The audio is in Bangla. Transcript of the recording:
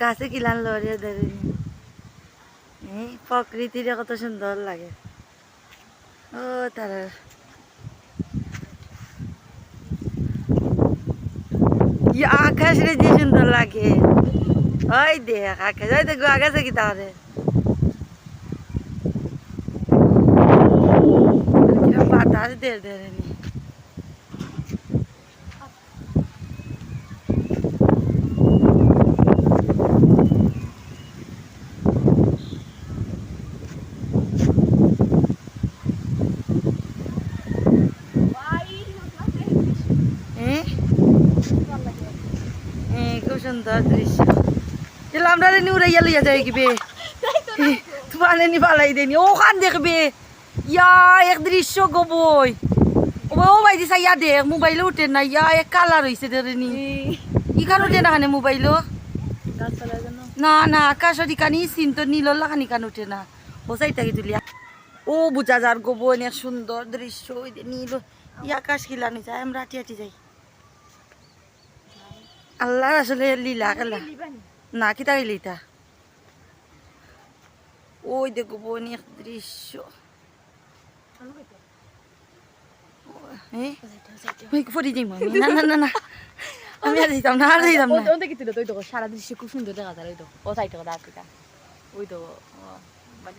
গাছে ধরে এই প্রকৃতিটা কত সুন্দর লাগে ও আকাশ রে যে সুন্দর লাগে ওই দেখ আকাশ ওই দেখো আকাশে কি তাহলে বাতাস ধরে নি হ্যাঁ হ্যাঁ খুব সুন্দর দৃশ্য। চলো আমরা নি উড়াইয়া লইয়া যাই কিবে তোমার নি পালাই দেনি ওখান দেখবে। ইয়া এক দৃশ্য গো বই। ও ভাই দিছা ইয়া দেখ মোবাইলে উঠে না ইয়া এক কালার হইছে ধরে নি। ই। কারণ উঠে না খানে মোবাইলও না না আকাশের ইকানি সিন তো নীল লাগানি কান উঠে না। ও সাইটাকে তুলিয়া। ও বুঝা যার গো বোন এক সুন্দর দৃশ্য। নীল। ই আকাশ কিলানি যায় আমরা হাঁটি হাঁটি যাই। আল্লাহ আসলে লীলা খেলা না। কি তাই লিতা? ওই দেখো বোন এক দৃশ্য। হ্যাঁ? না না না না। আমি আর দিতাম না আর দিতাম না। ওটা কি তুই তো ওই সারা দৃশ্য খুব সুন্দর দেখা যায় ওই তো ও সাইডে কথা ওই তো ও, মানে